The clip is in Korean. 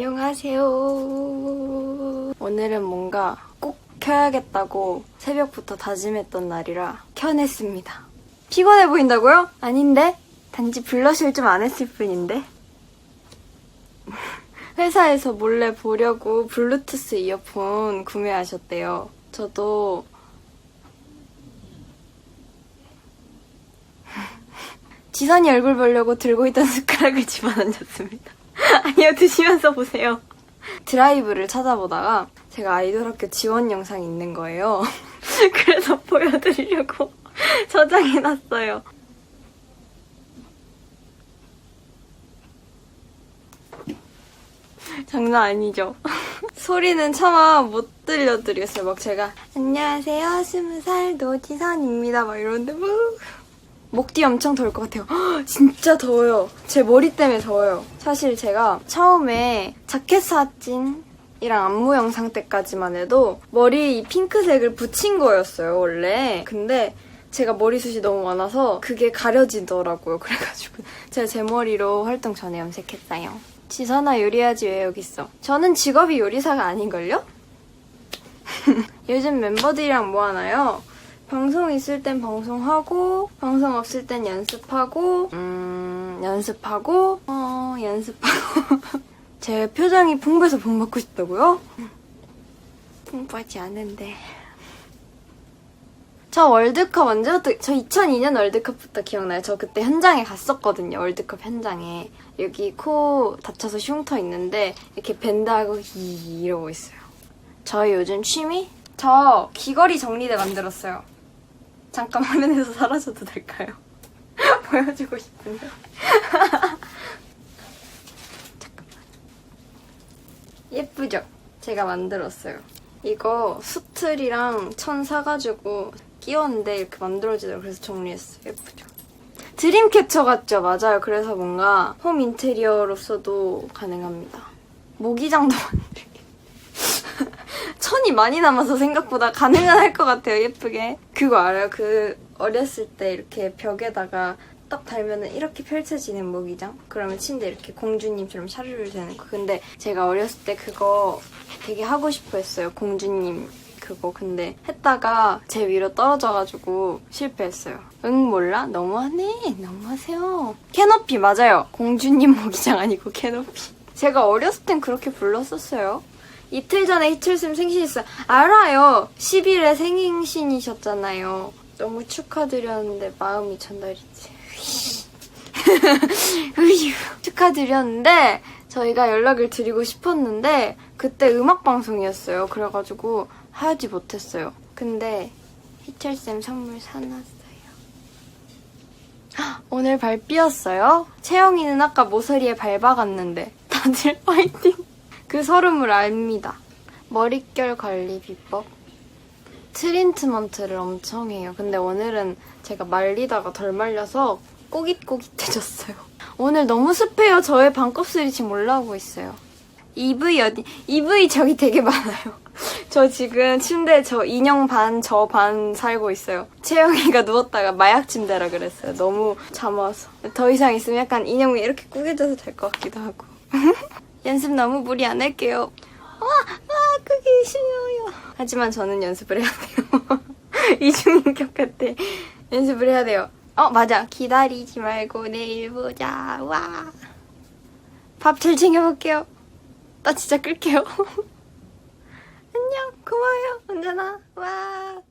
안녕하세요. 오늘은 뭔가 꼭 켜야겠다고 새벽부터 다짐했던 날이라 켜냈습니다. 피곤해 보인다고요? 아닌데? 단지 블러셔를 좀 안 했을 뿐인데? 회사에서 몰래 보려고 블루투스 이어폰 구매하셨대요. 저도 지선이 얼굴 보려고 들고 있던 숟가락을 집어던졌습니다. 아니요, 드시면서 보세요. 드라이브를 찾아보다가 제가 아이돌 학교 지원 영상이 있는 거예요. 그래서 보여드리려고 저장해놨어요. 장난 아니죠? 소리는 차마 못 들려드리겠어요. 막 제가 안녕하세요, 스무 살 노지선입니다. 막 이러는데 막 목뒤 엄청 더울 것 같아요. 헉, 진짜 더워요. 제 머리 때문에 더워요. 사실 제가 처음에 자켓 사진 이랑 안무 영상 때까지만 해도 머리 이 핑크색을 붙인 거였어요, 원래. 근데 제가 머리숱이 너무 많아서 그게 가려지더라고요. 그래가지고 제가 제 머리로 활동 전에 염색했어요. 지선아 요리하지 왜 여기 있어? 저는 직업이 요리사가 아닌걸요? 요즘 멤버들이랑 뭐 하나요? 방송 있을 땐 방송하고 방송 없을 땐 연습하고 음 연습하고 어 연습하고 제 표정이 풍부해서 복 받고 싶다고요? 풍부하지 않은데 저 월드컵 언제부터 저 2002년 월드컵부터 기억나요. 저 그때 현장에 갔었거든요. 월드컵 현장에 여기 코 다쳐서 흉터 있는데 이렇게 밴드하고 히 이러고 있어요. 저희 요즘 취미? 저 귀걸이 정리대 만들었어요. 잠깐 화면에서 사라져도 될까요? 보여주고 싶은데. 잠깐만. 예쁘죠? 제가 만들었어요. 이거 수틀이랑 천 사가지고 끼웠는데 이렇게 만들어지더라고요. 그래서 정리했어요. 예쁘죠? 드림캐쳐 같죠? 맞아요. 그래서 뭔가 홈 인테리어로서도 가능합니다. 모기장도 만들게. 천이 많이 남아서 생각보다 가능은 할 것 같아요. 예쁘게. 그거 알아요? 그 어렸을 때 이렇게 벽에다가 딱 달면은 이렇게 펼쳐지는 모기장? 그러면 침대 이렇게 공주님처럼 샤르르 되는 거. 근데 제가 어렸을 때 그거 되게 하고 싶어 했어요. 공주님 그거. 근데 했다가 제 위로 떨어져가지고 실패했어요. 응, 몰라? 너무하네. 너무하세요. 캐노피, 맞아요. 공주님 모기장 아니고 캐노피. 제가 어렸을 땐 그렇게 불렀었어요. 이틀 전에 희철쌤 생신이었어요. 알아요. 10일에 생신이셨잖아요. 너무 축하드렸는데 마음이 전달이지. 으휴. 축하드렸는데 저희가 연락을 드리고 싶었는데 그때 음악 방송이었어요. 그래가지고 하지 못했어요. 근데 희철쌤 선물 사놨어요. 헉, 오늘 발 삐었어요? 채영이는 아까 모서리에 발 박았는데 다들 화이팅! 그 서름을 압니다. 머릿결 관리 비법? 트리트먼트를 엄청 해요. 근데 오늘은 제가 말리다가 덜 말려서 꼬깃꼬깃해졌어요. 오늘 너무 습해요. 저의 반곱슬이 지금 올라오고 있어요. EV 어디? EV 저기 되게 많아요. 저 지금 침대 저 인형 반, 저 반 살고 있어요. 채영이가 누웠다가 마약 침대라 그랬어요. 너무 잠와서. 더 이상 있으면 약간 인형이 이렇게 꾸겨져서 될것 같기도 하고. 연습 너무 무리 안 할게요. 와, 와, 그게 싫어요. 하지만 저는 연습을 해야 돼요. 이중인격 같아. 연습을 해야 돼요. 어, 맞아. 기다리지 말고 내일 보자. 와. 밥 잘 챙겨볼게요. 나 진짜 끌게요. 안녕. 고마워요. 언제나. 와.